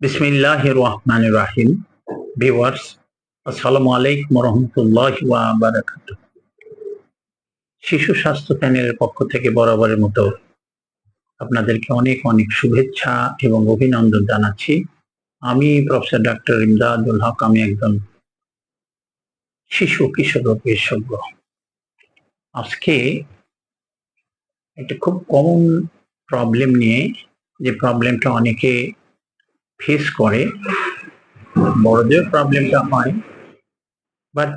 বিসমিল্লাহ রহমান রাহিম ভিওয়ার্স আসসালামু আলাইকুম শিশু স্বাস্থ্য প্যানেলের পক্ষ থেকে বরাবরের মতো আপনাদেরকে অনেক অনেক শুভেচ্ছা এবং অভিনন্দন জানাচ্ছি। আমি প্রফেসর ডক্টর ইমদাদুল হক, আমি একজন শিশু কিশোর বিশেষজ্ঞ। আজকে একটা খুব কমন প্রবলেম নিয়ে যে প্রবলেমটা অনেকে ফেস করে। বড়দের প্রবলেমটা হয় বাট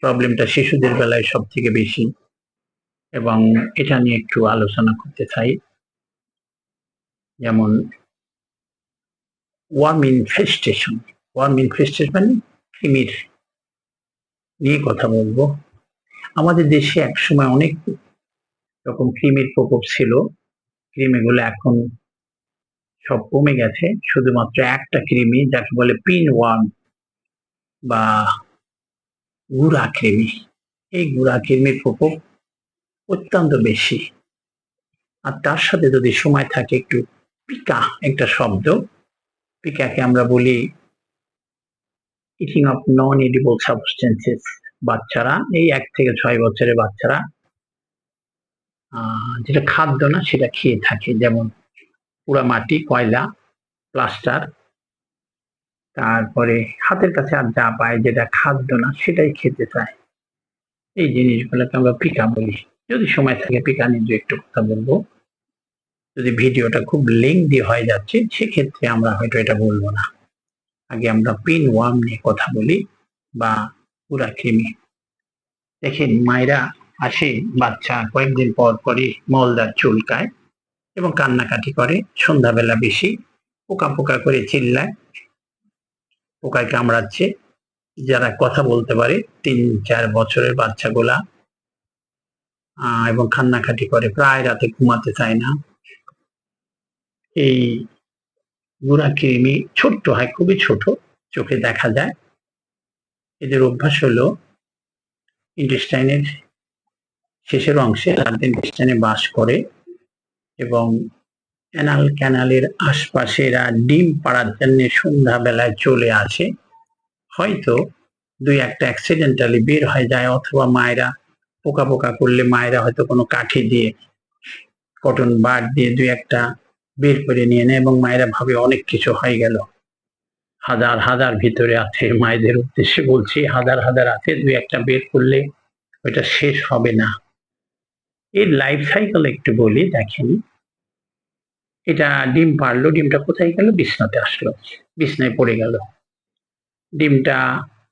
প্রবলেমটা শিশুদের বেলায় সব থেকে বেশি। এবং এটা নিয়ে একটু আলোচনা করতে চাই। যেমন ওয়ার্ম ইনফেস্টেশন ওয়ার্ম ইনফেস্টেশন মানে কৃমির নিয়ে কথা বলব। আমাদের দেশে একসময় অনেক রকম কৃমির প্রকোপ ছিল। কৃমিগুলো এখন সব কমে গেছে, শুধুমাত্র একটা কৃমি যাকে বলে পিন ওয়ার্ম বা গুড়া কৃমি এই গুড়া কৃমির প্রকোপ অত্যন্ত বেশি। আর তার সাথে যদি সময় থাকে একটু পিকা একটা শব্দ, পিকাকে আমরা বলি eating of non edible substances বাচ্চারা, এই এক থেকে ছয় বছরের বাচ্চারা যেটা খাদ্য না, সেটা খেয়ে থাকে। যেমন পুরা মাটি, কয়লা প্লাস্টার তারপরে হাতের কাছে আর যা পায় যেটা খাদ্য না, সেটাই খেতে চায়। এই জিনিসগুলোকে আমরা পিকা বলি। যদি সময় থাকে পিকা নিয়ে একটু কথা বলব। যদি ভিডিওটা খুব লেংদি হয়ে যাচ্ছে, সেক্ষেত্রে আমরা হয়তো এটা বলব না। আগে আমরা পিন ওয়ার্ম নিয়ে কথা বলি বা পুরা কৃমি। দেখেন, মায়েরা আসে বাচ্চা কয়েকদিন পর পরই মলদার চুলকায়। এবং কান্নাকাটি করে, সন্ধ্যাবেলা বেশি পোকা পোকা করে চিল্লায়, পোকায় কামড়াচ্ছে। যারা কথা বলতে পারে, তিন, চার বছরের বাচ্চাগুলা এবং কান্নাকাটি করে, প্রায় রাতে ঘুমাতে চায় না। এই গুড়া কৃমি ছোট্ট হয়, খুবই ছোট, চোখে দেখা যায়। এদের অভ্যাস হলো ইন্টেস্টাইনের শেষের অংশে ইন্টেস্টাইনে বাস করে। এবং অ্যানাল ক্যানালের আশপাশে এরা ডিম পাড়ার জন্য সন্ধ্যাবেলায় চলে আসে। হয়তো দুই একটা অ্যাক্সিডেন্টালি বের হয়ে যায় অথবা মায়েরা পোকা পোকা করলে মায়েরা হয়তো কোনো কাঠি দিয়ে কটন বার দিয়ে দুই একটা বের করে নিয়ে নেয় এবং মায়েরা ভাবে অনেক কিছু হয়ে গেল। হাজার হাজার ভিতরে আছে, মায়েদের উদ্দেশ্যে বলছি, হাজার হাজার আছে, দুই একটা বের করলে ওইটা শেষ হবে না। এর লাইফ সাইকেল একটু বলি, দেখেন। এটা ডিম পারল, ডিমটা কোথায় গেল? বিছনাতে আসলো। বিছনায় পড়ে গেল। ডিমটা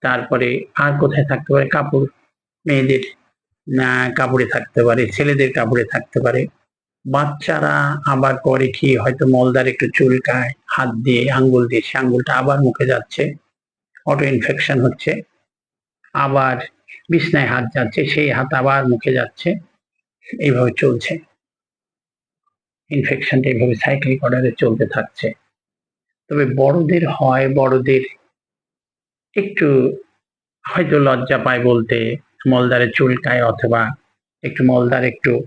তারপরে আর কোথায় থাকতে পারে? কাপড়। মেয়েদের কাপড়ে থাকতে পারে, ছেলেদের কাপড়ে থাকতে পারে। বাচ্চারা আবার করে কি, হয়তো মলদার একটু চুলকায় হাত দিয়ে আঙ্গুল দিয়ে, সে আঙ্গুলটা আবার মুখে যাচ্ছে। অটো ইনফেকশন হচ্ছে। আবার বিছনায় হাত যাচ্ছে, সেই হাত আবার মুখে যাচ্ছে। এইভাবে চলছে। ইনফেকশনটা এইভাবে সাইক্লিক অর্ডারে চলতে থাকছে। তবে বড়দের হয়, বড়দের একটু হয়তো লজ্জা পায় বলতে মলদারে চুলকায় অথবা একটু মলদার একটু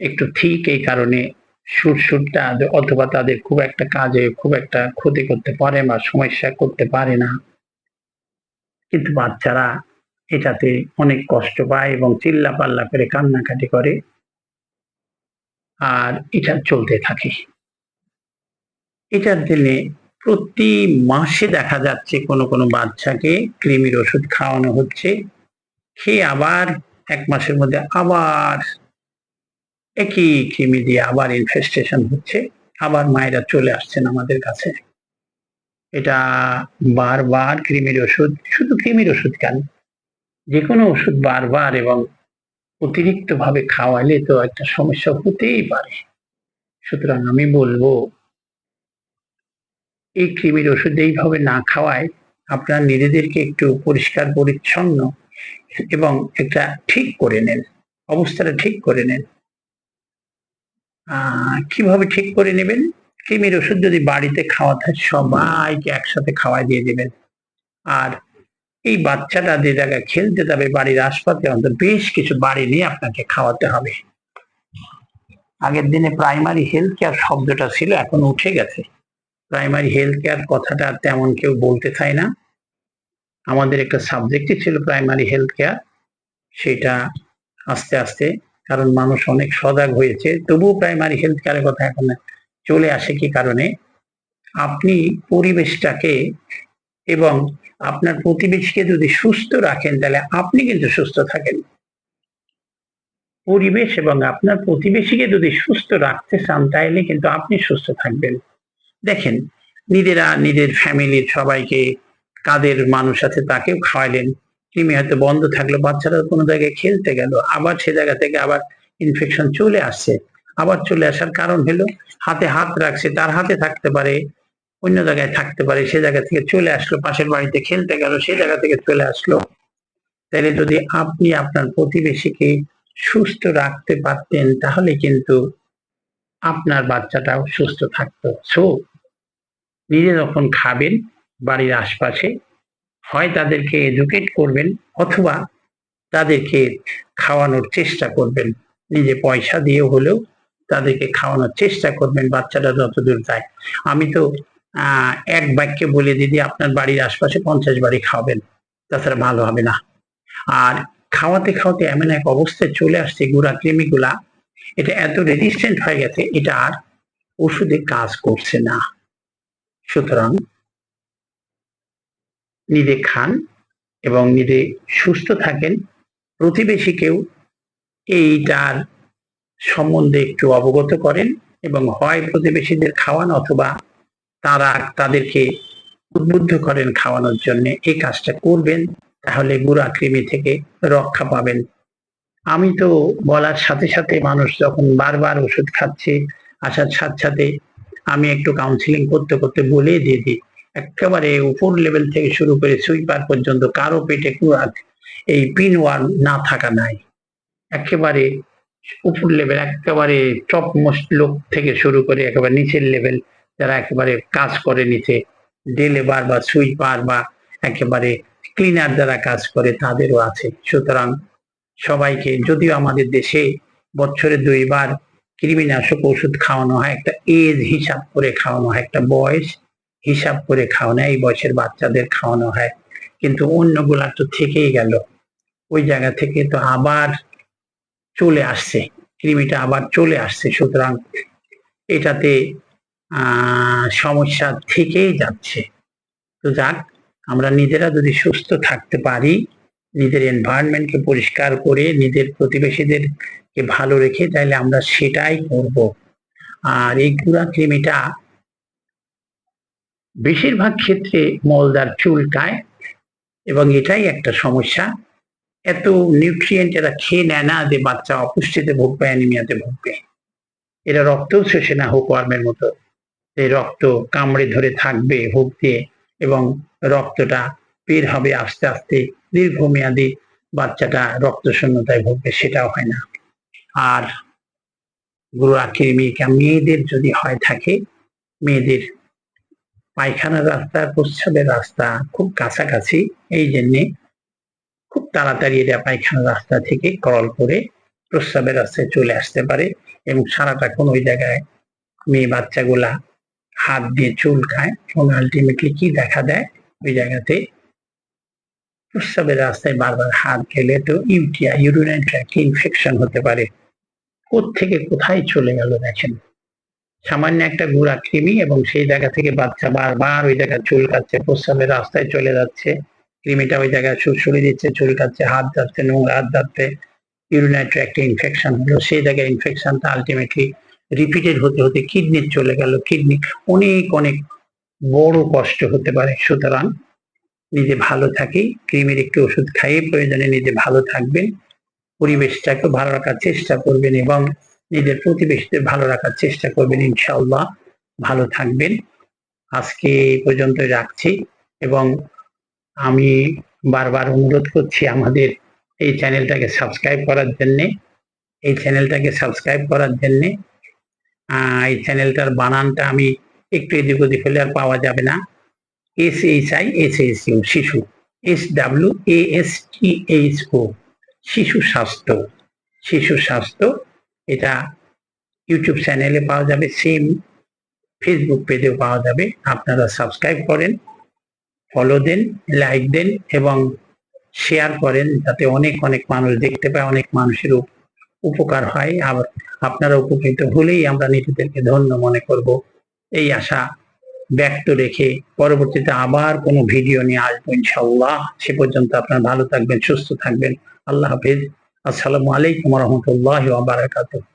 একটু ঠিক এই কারণে সুর সুরটা অথবা তাদের খুব একটা কাজে, খুব একটা ক্ষতি করতে পারে বা সমস্যা করতে পারে না। কিন্তু বাচ্চারা এটাতে অনেক কষ্ট পায় এবং চিল্লা পাল্লা করে কান্নাকাটি করে। আর এটা চলতে থাকে। এটার দিনে প্রতি মাসে দেখা যাচ্ছে কোনো কোনো বাচ্চাকে কৃমির ওষুধ খাওয়ানো হচ্ছে। খেয়ে আবার এক মাসের মধ্যে আবার একই কৃমি দিয়ে আবার ইনফেস্টেশন হচ্ছে। আবার মায়েরা চলে আসছেন আমাদের কাছে। এটা বারবার কৃমির ওষুধ, শুধু কৃমির ওষুধ কেন? যে কোনো ওষুধ বারবার এবং অতিরিক্ত ভাবে খাওয়ালে তো একটা সমস্যা হতেই পারে। সুতরাং আমি বলব, এই কৃমির ওষুধ এইভাবে না খাওয়ায় আপনার নিজেদেরকে একটু পরিষ্কার, পরিচ্ছন্ন এবং একটা ঠিক করে নেন, অবস্থাটা ঠিক করে নেন। কীভাবে ঠিক করে নেবেন? কৃমির ওষুধ যদি বাড়িতে খাওয়াতে হয়, সবাইকে একসাথে খাওয়াই দিয়ে দেবেন। আর এই বাচ্চাটা যে জায়গায় খেলতে যাবে বাড়ির আশপাশে, অন্তত বেশ কিছু বাড়ি নিয়ে আপনাকে খাওয়াতে হবে। আগের দিনে প্রাইমারি হেলথ কেয়ার শব্দটা ছিল, এখন উঠে গেছে। প্রাইমারি হেলথ কেয়ার কথাটা তেমন কেউ বলতে চায় না। আমাদের একটা সাবজেক্টই ছিল প্রাইমারি হেলথ কেয়ার সেটা আস্তে আস্তে, কারণ মানুষ অনেক সজাগ হয়েছে, তবুও প্রাইমারি হেলথ কেয়ারের কথা এখন চলে আসে কি কারণে? আপনি পরিবেশটাকে এবং আপনার প্রতিবেশীকে যদি সুস্থ রাখেন, তাহলে আপনি কিন্তু সুস্থ থাকেন। পরিবেশ এবং আপনার প্রতিবেশীকে যদি সুস্থ রাখতে চান, তাহলে কিন্তু আপনি সুস্থ থাকবেন। দেখেন, নিজেরা নিজের ফ্যামিলির সবাইকে কাদের মানুষ আছে তাকেও খাওয়াইলেন কৃমি হয়তো বন্ধ থাকল, বাচ্চারা কোনো জায়গায় খেলতে গেল, আবার সে জায়গা থেকে আবার ইনফেকশন চলে আসছে। আবার চলে আসার কারণ হলো, হাতে হাত রাখছে, তার হাতে থাকতে পারে। অন্য জায়গায় থাকতে পারে, সে জায়গা থেকে চলে আসলো, পাশের বাড়িতে খেলতে গেল, সে জায়গা থেকে চলে আসলো। তাহলে যদি আপনি আপনার প্রতিবেশীকে সুস্থ রাখতে পারতেন, তাহলে কিন্তু আপনার বাচ্চাটাও সুস্থ থাকতো। সো নিজে যখন খাবেন বাড়ির আশপাশে, হয় তাদেরকে এডুকেট করবেন, অথবা তাদেরকে খাওয়ানোর চেষ্টা করবেন। নিজে পয়সা দিয়ে হলেও তাদেরকে খাওয়ানোর চেষ্টা করবেন, বাচ্চাটা যতদূর যায়। আমি তো এক বাক্যে বলে দিদি, আপনার বাড়ির আশপাশে পঞ্চাশ বাড়ি খাওয়াবেন তাছাড়া ভালো হবে না। আর খাওয়াতে খাওয়াতে এমন এক অবস্থায় চলে আসছে গুড়া কৃমিগুলা, এটা এত রেজিস্ট্যান্ট হয়ে গেছে, এটা আর ওষুধে কাজ করছে না। সুতরাং নিজে খান এবং নিজে সুস্থ থাকেন। প্রতিবেশীকেও এইটার সম্বন্ধে একটু অবগত করেন এবং হয় প্রতিবেশীদের খাওয়ান অথবা তারা তাদেরকে উদ্বুদ্ধ করেন খাওয়ানোর জন্য। এই কাজটা করবেন, তাহলে গুড়া কৃমি থেকে রক্ষা পাবেন। আমি তো বলার সাথে সাথে মানুষ যখন বারবার ওষুধ খাচ্ছে, আসার সাথে সাথে আমি একটু কাউন্সিলিং করতে করতে বলে দিয়ে দিই। একেবারে উপর লেভেল থেকে শুরু করে সুইপার পর্যন্ত কারও পেটে কুয়াক এই পিন ওয়ান না থাকা নাই। একেবারে উপর লেভেল একেবারে টপ মোস্ট লোক থেকে শুরু করে একেবারে নিচের লেভেল যারা একেবারে কাজ করে নিচে ডে লেবার বা সুইপার বা একেবারে ক্লিনার যারা কাজ করে তাদেরও আছে। সুতরাং সবাইকে, যদিও আমাদের দেশে বছরে দুইবার কৃমিনাশক ওষুধ খাওয়ানো হয়, একটা এজ হিসাব করে খাওয়ানো হয়, একটা বয়স হিসাব করে খাওয়ানো হয়, এই বয়সের বাচ্চাদের খাওয়ানো হয়। কিন্তু অন্যগুলা তো থেকেই গেল। ওই জায়গা থেকে তো আবার চলে আসছে, কৃমিটা আবার চলে আসছে। সুতরাং এটাতে সমস্যা থেকেই যাচ্ছে। তো যাক, আমরা নিজেরা যদি সুস্থ থাকতে পারি, নিজের এনভায়রনমেন্টকে পরিষ্কার করে, নিজের প্রতিবেশীদেরকে ভালো রেখে তাহলে আমরা সেটাই করব। আর এই গুড়া কৃমিটা বেশিরভাগ ক্ষেত্রে মলদার চুলকায় এবং এটাই একটা সমস্যা। এত নিউট্রিয়েন্ট এরা খেয়ে নেয় না যে বাচ্চা অপুষ্টিতে ভুগবে অ্যানিমিয়াতে ভুগবে। এরা রক্তও শোষে না হুকওয়ার্মের মতো। এই রক্ত কামড়ে ধরে থাকবে দিয়ে এবং রক্তটা বের হবে আস্তে আস্তে দীর্ঘমেয়াদী বাচ্চাটা রক্ত শূন্যতায় ভুগবে, সেটাও হয় না। আর গুরুয়া কৃমিকা মেয়েদের যদি হয় থাকে, মেয়েদের পায়খানার রাস্তা, প্রস্রাবের রাস্তা খুব কাছাকাছি, এই জন্যে খুব তাড়াতাড়ি এটা পায়খানার রাস্তা থেকে ক্রল করে প্রস্রাবের রাস্তায় চলে আসতে পারে এবং সারাটা সারাটাক্ষণ ওই জায়গায় মেয়ে বাচ্চাগুলা হাত দিয়ে চুল খায়। এবং আলটিমেটলি কি দেখা দেয়? ওই জায়গাতে প্রস্রাবের রাস্তায় বারবার হাত গেলে তো ইউটিয়া ইউরিনারি ট্র্যাক্ট ইনফেকশন হতে পারে। থেকে কোথায় চলে গেল দেখেন। সামান্য একটা গুড়া কৃমি এবং সেই জায়গা থেকে বাচ্চা বারবার ওই জায়গায় চুল চুলকাচ্ছে প্রস্রাবের রাস্তায় চলে যাচ্ছে। কৃমিটা ওই জায়গায় সুরসুরি দিচ্ছে, চুল চুলকাচ্ছে হাত যাচ্ছে, নোংরা, হাত যাচ্ছে ইউরিনারি ট্র্যাক্টে ইনফেকশন হলো। সেই জায়গায় ইনফেকশনটা আলটিমেটলি রিপিটেড হতে হতে কিডনি চলে গেল কিডনি অনেক অনেক বড় কষ্ট হতে পারে। সুতরাং নিজে ভালো থাকি ক্রিমের একটু ওষুধ খাইয়ে প্রয়োজনে নিজে ভালো থাকবেন পরিবেশটাকে ভালো রাখার চেষ্টা করবেন এবং নিজের প্রতিবেশীদের ভালো রাখার চেষ্টা করবেন, ইনশাআল্লাহ ভালো থাকবেন। আজকে পর্যন্ত রাখছি এবং আমি বারবার অনুরোধ করছি আমাদের এই চ্যানেলটাকে সাবস্ক্রাইব করার জন্যে। এই চ্যানেলটাকে সাবস্ক্রাইব করার জন্যে এই চ্যানেলটার বানানটা আমি একটু এদিক ওদিক হলে আর পাওয়া যাবে না। S H I S H U শিশু। S W A S T H O শিশু স্বাস্থ্য। শিশু স্বাস্থ্য, এটা ইউটিউব চ্যানেলে পাওয়া যাবে সেম ফেসবুক পেজেও পাওয়া যাবে। আপনারা সাবস্ক্রাইব করেন ফলো দেন লাইক দেন এবং শেয়ার করেন, যাতে অনেক অনেক মানুষ দেখতে পায়, অনেক মানুষের উপকার হয়। আবার আপনারা উপকৃত হলেই আমরা নিজেদেরকে ধন্য মনে করব। এই আশা ব্যক্ত রেখে পরবর্তীতে আবার কোনো ভিডিও নিয়ে আসব ইনশাল্লাহ সে পর্যন্ত আপনারা ভালো থাকবেন, সুস্থ থাকবেন। আল্লাহ হাফিজ। আসসালামু আলাইকুম রহমতুল্লাহ বারাকাতুহ।